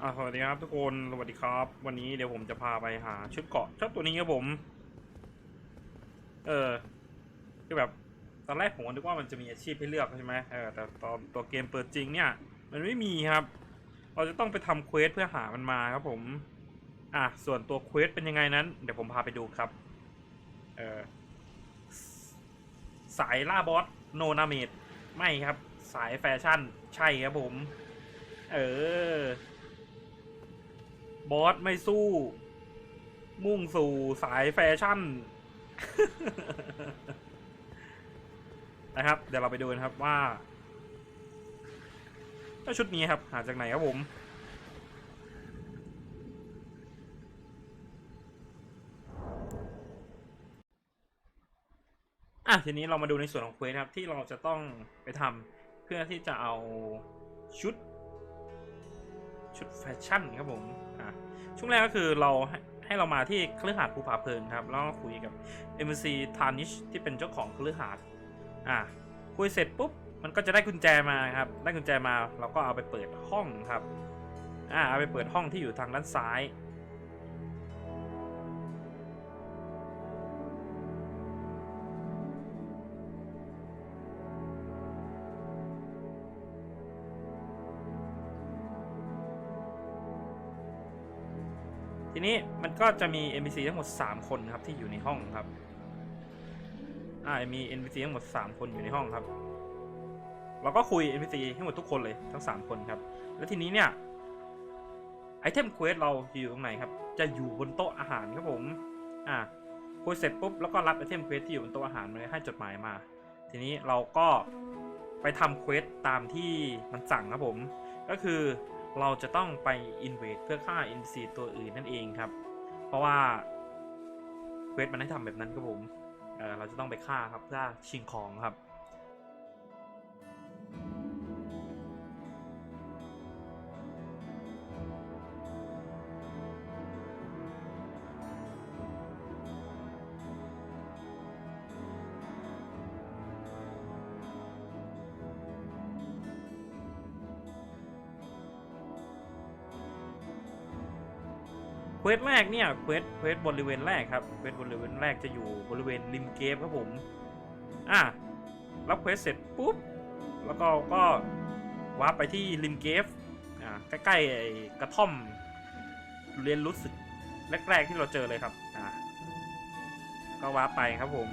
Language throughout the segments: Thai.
อ่าสวัสดีครับทุกคนสวัสดีครับ วันนี้เดี๋ยวผมจะพาไปหาชุดเกาะเจ้าตัวนี้ครับผม เออคือแบบตอนแรกผมก็นึกว่ามันจะมีอาชีพให้เลือกใช่ไหมเออแต่ตอนตัวเกมเปิดจริงเนี่ย มันไม่มีครับ เราจะต้องไปทำเควสเพื่อหามันมาครับผม อะส่วนตัวเควสเป็นยังไงนั้น เดี๋ยวผมพาไปดูครับ เออสายล่าบอสโนนาเมดไม่ครับ สายแฟชั่น ใช่ครับผม เออ บอสไม่สู้ มุ่งสู่สายแฟชั่น นะครับ เดี๋ยวเราไปดูกันครับว่าเจ้าชุดนี้ครับ หาจากไหนครับผมอะทีนี้เรามาดูในส่วนของเควสครับที่เราจะต้องไปทำเพื่อที่จะเอาชุด ชุดแฟชั่นครับผม ช่วงแรกก็คือเราให้เรามาที่คฤหาดภูผาเพลิงครับ แล้วก็คุยกับ MC t a r n i s h ที่เป็นเจ้าของคฤหาดอะคุยเสร็จปุ๊บมันก็จะได้กุญแจมาครับ ได้กุญแจมาเราก็เอาไปเปิดห้องครับ อ่าเอาไปเปิดห้องที่อยู่ทางด้านซ้าย ทีนี้มันก็จะมี NPC ทั้งหมด 3 คนครับที่อยู่ในห้องครับ อ่า มี NPC ทั้งหมด 3 คนอยู่ในห้องครับ เราก็คุย NPC ทั้งหมดทุกคนเลยทั้ง 3 คนครับ แล้วทีนี้เนี่ยไอเทมเควสเราอยู่ตรงไหนครับ จะอยู่บนโต๊ะอาหารครับผม อ่าคุยเสร็จปุ๊บแล้วก็รับไอเทมเควสที่อยู่บนโต๊ะอาหารมาเลยให้จดหมายมา ทีนี้เราก็ไปทำเควสตามที่มันสั่งครับผม ก็คือ เราจะต้องไปอินเวตเพื่อฆ่าอินซีตัวอื่นนั่นเองครับ เพราะว่าเวทมันให้ทำแบบนั้นครับผมเเราจะต้องไปฆ่าครับเพื่อชิงของครับ เควสแรกเนี่ยเควสเควสบริเวณแรกครับเควสบริเวณแรกจะอยู่บริเวณริมเกฟครับผมอะรับเควสเสร็จปุ๊บแล้วก็ก็วาร์ปไปที่ริมเกฟอ่าใกล้ๆไอ้กระท่อมเรียนรู้สึกแรกๆที่เราเจอเลยครับอ่าก็วาร์ปไปครับผม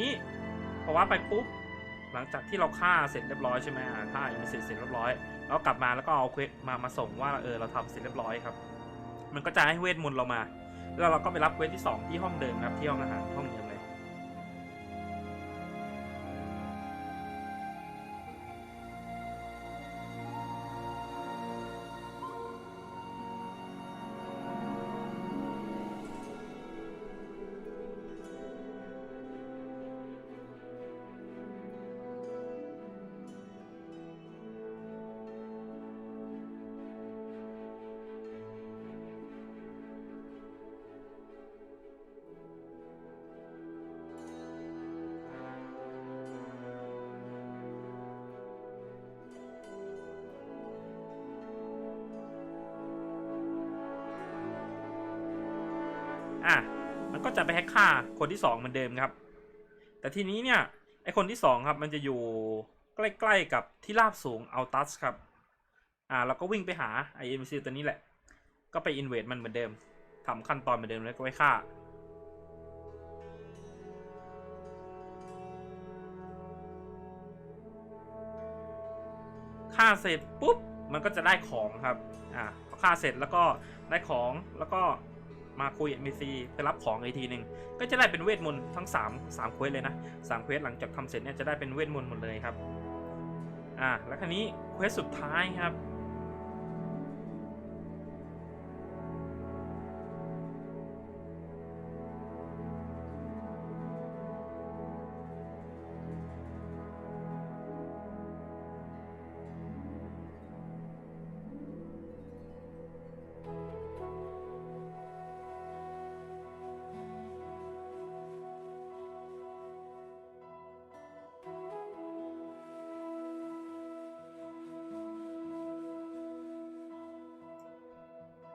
นี้พอว่าไปปุ๊บหลังจากที่เราฆ่าเสร็จเรียบร้อยใช่ไหมฆ่าอินเสร็จเสร็จเรียบร้อยแล้วกลับมาแล้วก็เอาเควสมามาส่งว่าเออเราทำเสร็จเรียบร้อยครับ มันก็จะให้เวทมนต์เรามา แล้วเราก็ไปรับเควสที่สองที่ห้องเดิมครับที่ห้องอาหารห้องเดิม อะมันก็จะไปแฮกฆ่าคนที่สองเหมือนเดิมครับ แต่ทีนี้เนี่ยไอคนที่สองครับมันจะอยู่ใกล้ๆกับที่ราบสูงเอัลตัสครับ อ่าเราก็วิ่งไปหาไอเอ็มซีตัวนี้แหละ ก็ไปอินเวดมันเหมือนเดิมทำขั้นตอนเหมือนเดิมแล้วก็ไปฆ่าฆ่าเสร็จปุ๊บมันก็จะได้ของครับ อ่าพอฆ่าเสร็จแล้วก็ได้ของแล้วก็ มาคุยเอ็มซีไปรับของอีกทีหนึ่งก็จะได้เป็นเวทมนต์ทั้ง3 3เควสเลยนะสามเควสหลังจากทำเสร็จเนี่ยจะได้เป็นเวทมนต์หมดเลยครับอ่าแล้วคันนี้เควสสุดท้ายครับ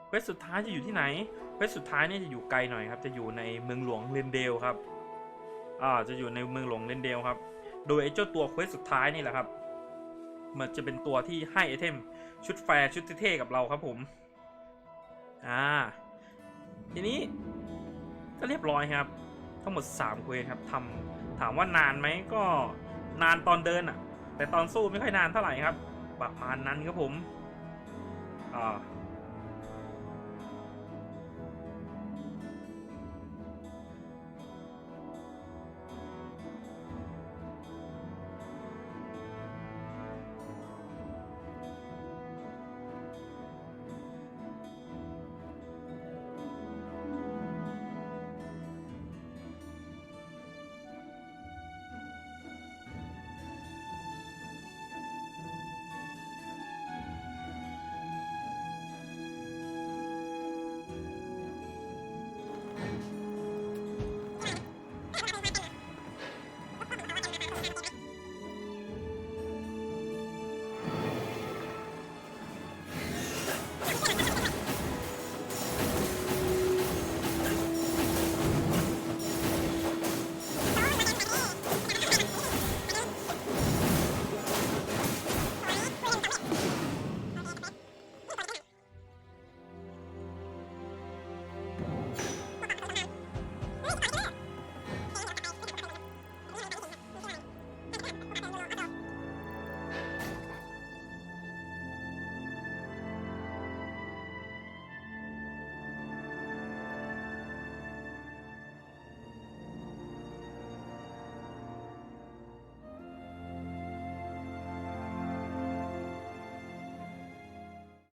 เควสสุดท้ายจะอยู่ที่ไหนเควสสุดท้ายเนี่ยจะอยู่ไกลหน่อยครับจะอยู่ในเมืองหลวงเรนเดลครับอ่าจะอยู่ในเมืองหลวงเรนเดลครับ โดยไอ้เจ้าตัวเควสสุดท้ายนี่แหละครับ มันจะเป็นตัวที่ให้ไอเทมชุดแฟร์ชุดเท่ๆกับเราครับผมอ่าทีนี้ก็เรียบร้อยครับ ทั้งหมด3เควสครับทำถามว่านานไหมก็นานตอนเดินอะแต่ตอนสู้ไม่ค่อยนานเท่าไหร่ครับประมาณนั้นครับผมอ่า